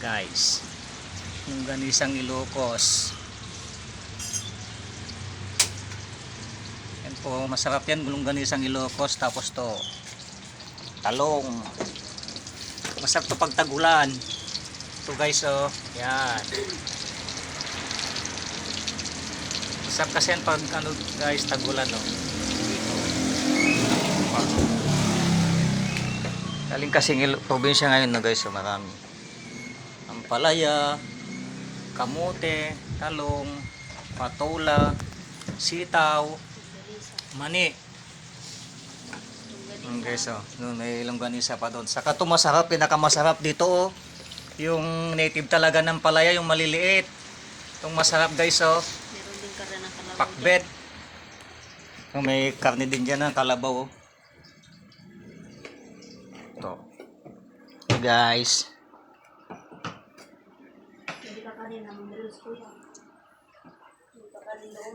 guys. Yung ganisang ilocos. Yan po masarap yan yung ganisang ilocos tapos to talong. Masarap to pag tagulan ito guys oh yan. Masarap kasi yan pag ano guys tagulan oh. Galing kasing probinsya ngayon na guys, so marami. Ampalaya, kamote, talong, patola, sitaw, mani. Mm, guys, oh, no, may ilang ganisa pa doon. Saka ito masarap, pinakamasarap dito oh. Yung native talaga ng palaya, yung maliliit. Itong masarap guys oh, Meron din karne ng kalabaw. pakbet. Yung may karne din dyan ng kalabaw oh. Ito. Ito guys. ಬೇಕಾದ್ರೆ ನಮ್ಮಂದ್ರೆ ಸ್ಕೂಲ್ ಬೇಕಾದ್ರೆ